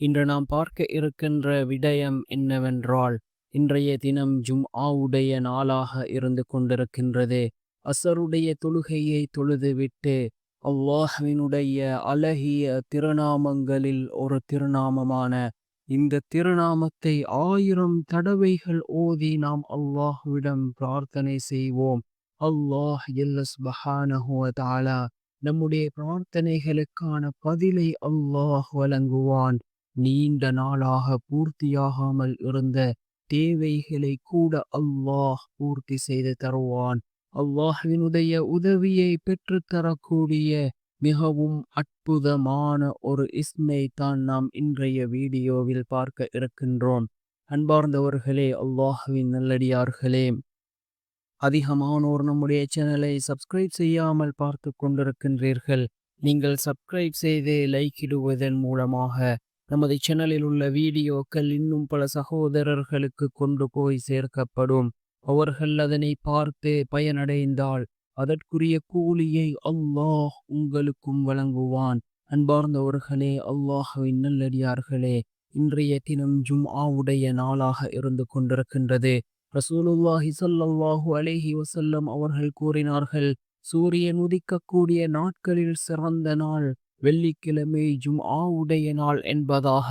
இன்று நாம் பார்க்க இருக்கின்ற விடயம் என்னவென்றால் இன்றைய தினம் ஜும்ஆவுடைய நாளாக இருந்து கொண்டிருக்கின்றது. அசருடைய தொழுகையை தொழுதுவிட்டு அல்லாஹ்வினுடைய அழகிய திருநாமங்களில் ஒரு திருநாமமான இந்த திருநாமத்தை ஆயிரம் தடவைகள் ஓதி நாம் அல்லாஹ்விடம் பிரார்த்தனை செய்வோம். அல்லாஹ் எல்லஸ் தாலா நம்முடைய பிரார்த்தனைகளுக்கான பதிலை அல்லாஹ் வழங்குவான். நீண்ட நாளாக பூர்த்தியாகாமல் இருந்த தேவைகளை கூட அல்லாஹ் பூர்த்தி செய்து தருவான். அல்லாஹினுடைய உதவியை பெற்றுத்தரக்கூடிய மிகவும் அற்புதமான ஒரு இஸ்மை தான் நாம் இன்றைய வீடியோவில் பார்க்க இருக்கின்றோம். அன்பார்ந்தவர்களே அல்லாஹுவின் நல்லடியார்களே அதிகமானோர் நம்முடைய சேனலை சப்ஸ்கிரைப் செய்யாமல் பார்த்து கொண்டிருக்கின்றீர்கள். நீங்கள் சப்ஸ்கிரைப் செய்து லைக் இடுவதன் மூலமாக நமது சேனலில் உள்ள வீடியோக்கள் இன்னும் பல சகோதரர்களுக்கு கொண்டு போய் சேர்க்கப்படும். அவர்கள் அதனை பார்த்து பயனடைந்தால் அதற்குரிய கூலியை அல்லாஹ் உங்களுக்கும் வழங்குவான். அன்பார்ந்தவர்களே அல்லாஹுவின் நல்லடியார்களே இன்றைய தினம் ஜும்ஆவுடைய நாளாக இருந்து கொண்டிருக்கின்றது. ரசூலுல்லாஹி சல்லாஹு அலேஹி வசல்லம் அவர்கள் கூறினார்கள் சூரியன் உதிக்கக்கூடிய நாட்களில் சிறந்த நாள். வெள்ளிக்கிழமை ஜும் ஆவுடைய நாள் என்பதாக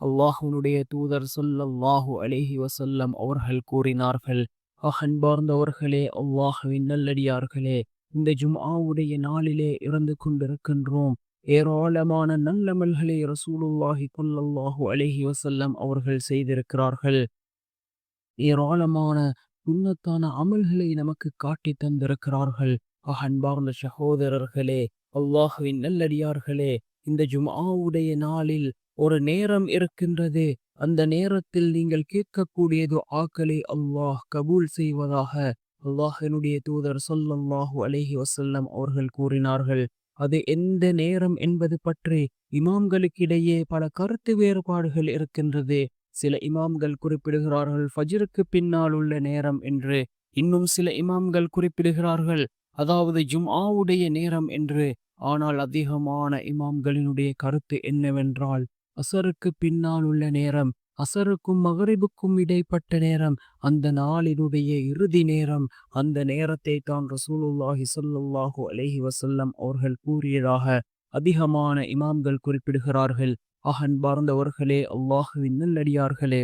அல்லாஹுனுடைய தூதர் சொல்லல்லாஹு அலேஹி வசல்லம் அவர்கள் கூறினார்கள். அகன்பார்ந்தவர்களே அல்லாஹுவின் நல்லடியார்களே இந்த ஜும் ஆவுடைய நாளிலே இறந்து கொண்டிருக்கின்றோம். ஏராளமான நல்லமல்களை ரசூலுல்லாஹி கொல்லல்லாஹு அலேஹி வசல்லம் அவர்கள் செய்திருக்கிறார்கள். ஏராளமான உன்னத்தான அமல்களை நமக்கு காட்டி தந்திருக்கிறார்கள். அன்பார்ந்த சகோதரர்களே அல்லாஹுவின் நல்லடியார்களே இந்த ஜுமாவுடைய நாளில் ஒரு நேரம் இருக்கின்றது. அந்த நேரத்தில் நீங்கள் கேட்கக்கூடியது ஆக்களை அல்லாஹ் கபூல் செய்வதாக அல்லாஹினுடைய தூதர் சொல்லல்லாஹு அலேஹி வசல்லம் அவர்கள் கூறினார்கள். அது எந்த நேரம் என்பது பற்றி இமாம்களுக்கிடையே பல கருத்து வேறுபாடுகள் இருக்கின்றது. சில இமாம்கள் குறிப்பிடுகிறார்கள் ஃபஜ்ருக்கு பின்னால் உள்ள நேரம் என்று. இன்னும் சில இமாம்கள் குறிப்பிடுகிறார்கள் அதாவது ஜும்ஆவுடைய நேரம் என்று. ஆனால் அதிகமான இமாம்களினுடைய கருத்து என்னவென்றால் அசருக்கு பின்னால் உள்ள நேரம் அசருக்கும் மகரிபுக்கும் இடைப்பட்ட நேரம் அந்த நாளினுடைய இறுதி நேரம் அந்த நேரத்தை தான் ரசூலுல்லாஹி சொல்லுல்லாஹு அலஹி வசல்லம் அவர்கள் கூறியதாக அதிகமான இமாம்கள் குறிப்பிடுகிறார்கள். அகன்பார்ந்தவர்களே அல்லாஹுவின் நல்லடியார்களே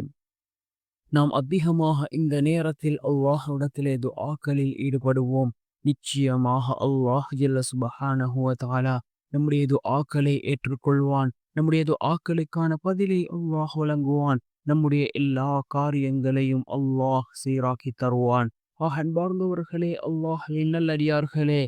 நாம் அதிகமாக இந்த நேரத்தில் அல்லாஹுடத்திலே துஆக்களில் ஈடுபடுவோம். நிச்சயமாக அல்லாஹ் ஜல்ல சுபஹானஹுவ தாலா நம்முடைய துஆக்களை ஏற்றுக்கொள்வான். நம்முடைய துஆக்களுக்கான பதிலை அல்லாஹ் வழங்குவான். நம்முடைய எல்லா காரியங்களையும் அல்லாஹ் சீராக்கி தருவான். அன்பார்ந்தவர்களே அல்லாஹ் நல்லடியார்களே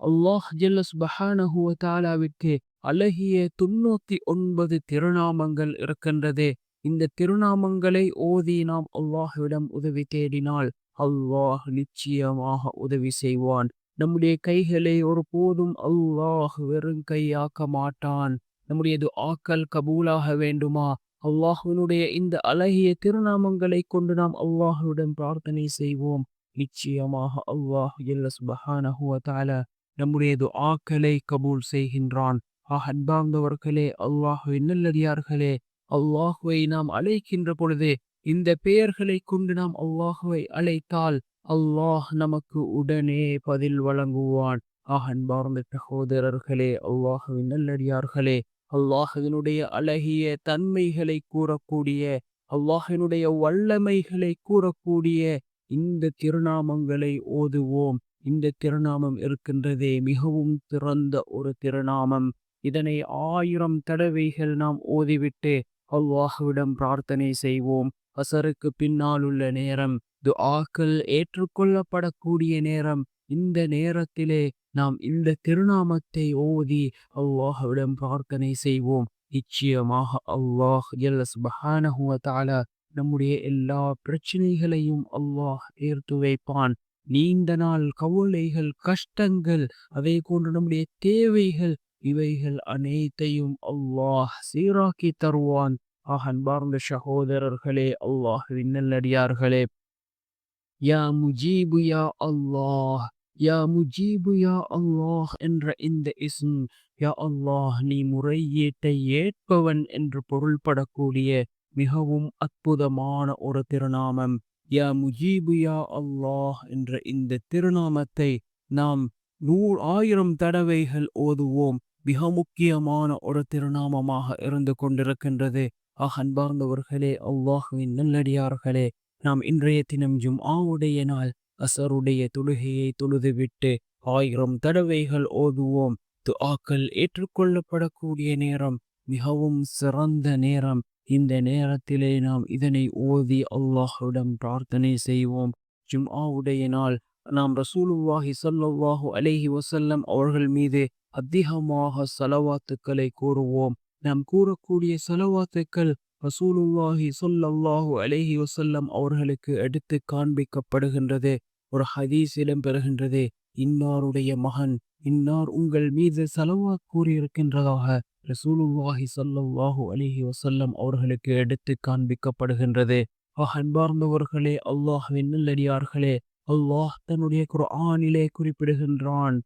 அல்லாஹ் ஜல்ல சுபஹானஹுவ தாலாவிற்கு அழகிய தொண்ணூத்தி ஒன்பது திருநாமங்கள் இருக்கின்றது. இந்த திருநாமங்களை ஓதி நாம் அல்லாஹ்விடம் உதவி தேடினால் அல்லாஹ் நிச்சயமாக உதவி செய்வான். நம்முடைய கைகளை ஒரு போதும் அல்லாஹ் வெறும் கையாக்க மாட்டான். நம்முடையது ஆக்கல் கபூலாக வேண்டுமா? அல்லாஹுவினுடைய இந்த அழகிய திருநாமங்களை கொண்டு நாம் அல்லாஹுடன் பிரார்த்தனை செய்வோம். நிச்சயமாக அல்லாஹ் எல்ல நம்முடையது ஆக்களை கபூல் செய்கின்றான். அன்பார்ந்தவர்களே அல்லாஹுவின் நல்லடியார்களே அல்லாஹுவை நாம் அழைக்கின்ற பொழுது இந்த பெயர்களை கொண்டு நாம் அல்லாஹுவை அழைத்தால் அல்லாஹ் நமக்கு உடனே பதில் வழங்குவான். அன்பார்ந்த சகோதரர்களே அல்லாஹுவின் நல்லடியார்களே அல்லாஹுவினுடைய அழகிய தன்மைகளை கூறக்கூடிய அல்லாஹினுடைய வல்லமைகளை கூறக்கூடிய இந்த திருநாமங்களை ஓதுவோம். இந்த திருநாமம் இருக்கின்றதே மிகவும் சிறந்த ஒரு திருநாமம். இதனை ஆயிரம் தடவைகள் நாம் ஓதிவிட்டு அல்லாஹுவிடம் பிரார்த்தனை செய்வோம். அசருக்கு பின்னால் உள்ள நேரம் துஆக்கள் ஏற்றுக்கொள்ளப்படக்கூடிய நேரம். இந்த நேரத்திலே நாம் இந்த திருநாமத்தை ஓதி அல்லாஹ்விடம் பிரார்த்தனை செய்வோம். நிச்சயமாக அல்லாஹ் ஜல்ல சுபஹானஹு நம்முடைய எல்லா பிரச்சனைகளையும் அல்லாஹ் தீர்த்து வைப்பான். நீண்ட நாள் கவலைகள் கஷ்டங்கள் அதே போன்று நம்முடைய தேவைகள் இவைகள் அனைத்தையும் அல்லாஹ் சீராக்கி தருவான். ஆஹ் அன்பார்ந்த சகோதரர்களே அல்லாஹுவின் நல்லடியார்களே. யா முஜீபு யா அல்லாஹ் யா முஜீபு யா அல்லாஹ் என்ற இந்த இஸ்ம் யா அல்லாஹ் நீ முறையீட்டை ஏற்பவன் என்று பொருள்படக்கூடிய மிகவும் அற்புதமான ஒரு திருநாமம். யா முஜீபு யா அல்லாஹ் என்ற இந்த திருநாமத்தை நாம் நூறு ஆயிரம் தடவைகள் ஓதுவோம். மிக முக்கியமான ஒரு திருநாமமாக இருந்து கொண்டிருக்கின்றது. ஆஹ் அன்பார்ந்தவர்களே அல்லாஹுவின் நல்லடியார்களே நாம் இன்றைய தினம் ஜும்ஆவுடைய நாள் அசருடைய தொழுகையை தொழுதுவிட்டு ஆயிரம் தடவைகள் ஓதுவோம். துஆக்கள் ஏற்றுக்கொள்ளப்படக்கூடிய நேரம் மிகவும் சிறந்த நேரம். இந்த நேரத்திலே நாம் இதனை ஓதி அல்லாஹுடன் பிரார்த்தனை செய்வோம். ஜும்ஆவுடைய நாள் நாம் ரசூலுல்லாஹி ஸல்லல்லாஹு அலேஹி வசல்லம் அவர்கள் மீது அதிகமாக செலவாத்துக்களை கூறுவோம் நாம் கூறக்கூடிய செலவாத்துக்கள் ரசூலுல்லாஹி சொல்லல்லாஹு அலைஹி வசல்லம் அவர்களுக்கு எடுத்து காண்பிக்கப்படுகின்றது. ஒரு ஹதீஸ் இடம்பெறுகின்றது. இன்னாருடைய மகன் இன்னார் உங்கள் மீது செலவா கூறியிருக்கின்றதாக ரசூலுல்லாஹி சொல்லல்லாஹு அலைஹி வசல்லம் அவர்களுக்கு எடுத்து காண்பிக்கப்படுகின்றது. அன்பார்ந்தவர்களே அல்லாஹ் நல்லடியார்களே அல்லாஹ் தன்னுடைய குரானிலே குறிப்பிடுகின்றான்.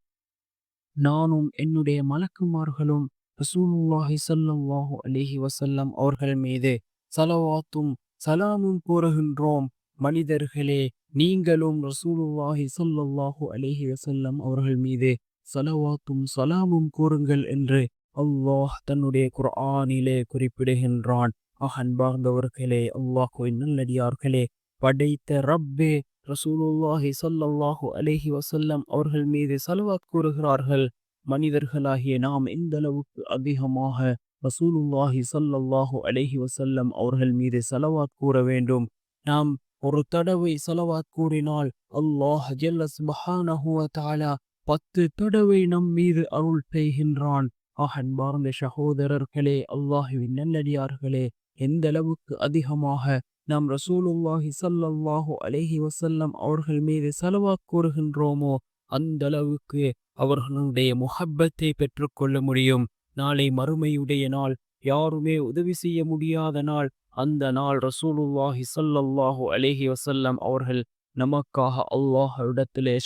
நானும் என்னுடைய மலக்குமார்களும் ரசூலுல்லாஹி சல்லாஹு அலிஹி வசல்லம் அவர்கள் மீது சலவாத்தும் சலாமும் கூறுகின்றோம். மனிதர்களே நீங்களும் ரசூலுல்லாஹி சல்லாஹு அலிஹி வசல்லம் அவர்கள் மீது சலவாத்தும் சலாமும் கூறுங்கள் என்று அல்லாஹ் தன்னுடைய குர்ஆனிலே குறிப்பிடுகின்றான். அன்பார்ந்தவர்களே அல்லாஹுவின் நல்லடியார்களே படைத்த ரப்பே ரசூலுல்லாஹி சல்லாஹு அலிஹி வசல்லம் அவர்கள் மீது சலவாத் கூறுகிறார்கள். மனிதர்களாகிய நாம் எந்த அளவுக்கு அதிகமாக ரசூலுல்லாஹி ஸல்லல்லாஹு அலஹி வசல்லம் அவர்கள் மீது சலவாத் கூற வேண்டும்? நாம் ஒரு தடவை செலவாத் கூறினால் அல்லாஹ் ஜல்ல பத்து தடவை நம் மீது அருள் செய்கின்றான். அன்பார்ந்த சகோதரர்களே அல்லாஹுவின் நல்லடியார்களே எந்த அளவுக்கு அதிகமாக நாம் ரசூலுல்லாஹி சல்லல்லாஹு அலைஹி வசல்லம் அவர்கள் மீது செலவாக் கூறுகின்றோமோ அந்த அளவுக்கு அவர்களுடைய முகப்பத்தை பெற்றுக்கொள்ள முடியும். நாளை மறுமையுடைய நாள். யாருமே உதவி செய்ய முடியாத நாள். அந்த நாள் ரசூலுல்லாஹி சல்லல்லாஹு அலேஹி வசல்லம் அவர்கள் நமக்காக அல்லாஹ் இடத்திலே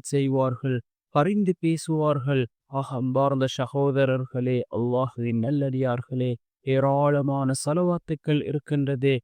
செய்வார்கள். பரிந்து பேசுவார்கள். ஆக அன்பார்ந்த சகோதரர்களே அல்லாஹுவின் நல்லடியார்களே ஏராளமான செலவாத்துக்கள் இருக்கின்றது.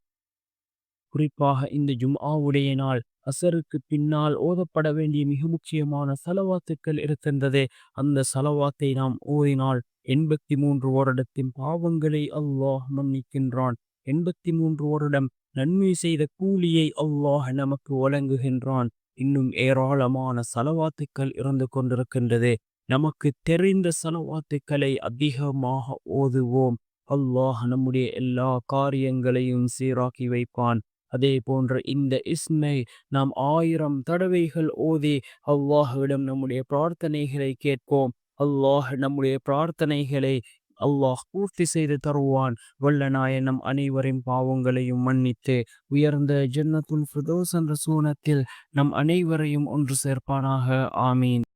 குறிப்பாக இந்த ஜும்ஆவுடைய நாள். அசருக்கு பின்னால் ஓதப்பட வேண்டிய மிக முக்கியமான சலவாத்துக்கள் இருக்கின்றது அந்த சலவாத்தை நாம் ஓதினால் எண்பத்தி மூன்று வருடத்தின் பாவங்களை அல்லாஹ் மன்னிக்கின்றான். எண்பத்தி மூன்று வருடம் நன்மை செய்த கூலியை அல்லாஹ் நமக்கு வழங்குகின்றான். இன்னும் ஏராளமான சலவாத்துக்கள் இருந்து கொண்டிருக்கின்றது. நமக்கு தெரிந்த சலவாத்துக்களை அதிகமாக ஓதுவோம். அல்லாஹ் நம்முடைய எல்லா காரியங்களையும் சீராக்கி வைப்பான். அதே போன்ற இந்த இஸ்மை நாம் ஆயிரம் தடவைகள் ஓதி அல்லாஹுவிடம் நம்முடைய பிரார்த்தனைகளை கேட்போம். அல்லாஹ் நம்முடைய பிரார்த்தனைகளை அல்லாஹ் பூர்த்தி செய்து தருவான். வல்லநாயனம் அனைவரின் பாவங்களையும் மன்னித்து உயர்ந்த ஜன்னத்துல் ஃபிரதோஸ் என்ற சூனத்தில் நம் அனைவரையும் ஒன்று சேர்ப்பானாக. ஆமீன்.